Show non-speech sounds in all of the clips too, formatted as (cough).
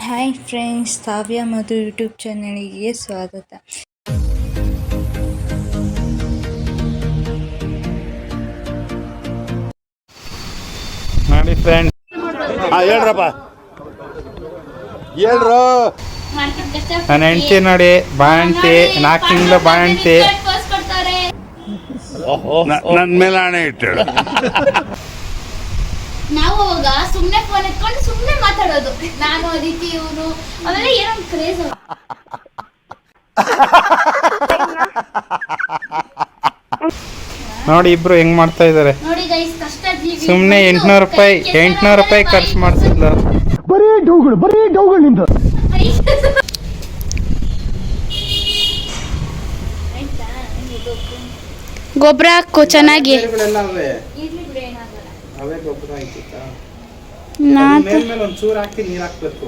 Hi friends Kavya Madhu YouTube ಚಾನಲಿಗೆ ಸ್ವಾಗತ. ನೋಡಿ friend ಹಾ ಹೇಳ್ರಪ್ಪ. ಹೇಳ್ರು. ನನ್ನ ಹೆಂಡತಿ ನೋಡಿ ಬಾಣಂತಿ ನಾಲ್ಕು ತಿಂಗಳು ಬಾಣಂತಿ ನನ್ನ ಮೇಲೆ ಹಣೆ ಇಟ್ಟು (laughs) ನಾವು ಅವಾಗ ಸುಮ್ನೆ ಫೋನ್ ಎತ್ಕೊಂಡು ಸುಮ್ನೆ ಮಾತಾಡೋದು. ನಾನು ಅದಿತಿ ಇವನು. ಅವೆಲ್ಲ ಏನೋ ಒಂದು ಕ್ರೇಜ್ ನೋಡಿ ಇಬ್ರು ಹೆಂಗ್ ಮಾಡ್ತಾ ಇದಾರೆ. ನೋಡಿ ಗೈಸ್ ಕಷ್ಟ ಜೀವಿ. ಸುಮ್ನೆ ಎಂಟ್ನೂರು ರೂಪಾಯಿ ಎಂಟ್ನೂರು ರೂಪಾಯಿ ಖರ್ಚು ಮಾಡ್ತಿದ್ಲು ಗೊಬ್ಬರ ಹಾಕು ಚೆನ್ನಾಗಿ. ಮೇಲ್ಮೇಲೆ ಒಂದು ಚೂರು ಹಾಕಿ ನೀರ್ ಹಾಕ್ಬೇಕು.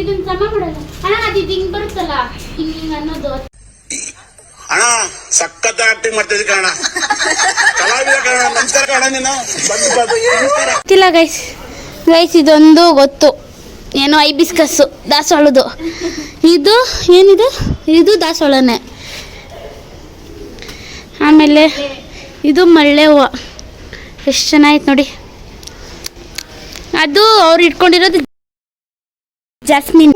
ಇದನ್ನ ಸಮ ಮಾಡಲ್ಲ. ಅಣ್ಣ ಅದು ಇದು ಹಿಂಗ್ ಬರುತ್ತಲ್ಲ? ಹಿಂಗ್ ಹಿಂಗ್ ಅನ್ನೋದು. ಅಣ್ಣ ಸಖತ್ ಆಕ್ಟಿಂಗ್ ಮಾಡ್ತಿದ್ದೆ ಕಣ ಕಲಾವಿದ ಕಣ ನಮಸ್ಕಾರ ಕಣ ನೀನು. ಬಂದು ಬಂದು ನಮಸ್ಕಾರ. ಗೊತ್ತಿಲ್ಲ ಗೈಸ್ ಗೈಸ್ ಇದೊಂದು ಗೊತ್ತು. ಏನೋ ಐಬಿಸ್ಕಸ್ಸು ದಾಸವಾಳದು. ಇದು ಏನಿದು? ಇದು ದಾಸವಾಳನೇ. ಆಮೇಲೆ ಇದು ಮಳ್ಳೆ ಹೂವು. ಎಷ್ಟು ಚೆನ್ನಾಗಿತ್ತು ನೋಡಿ. ಅದು ಅವ್ರು ಇಟ್ಕೊಂಡಿರೋದು ಜಾಸ್ಮಿನ್.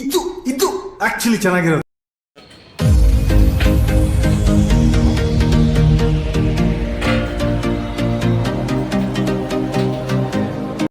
ಇದು ಇದು ಆಕ್ಚುಲಿ ಚೆನ್ನಾಗಿರೋದು.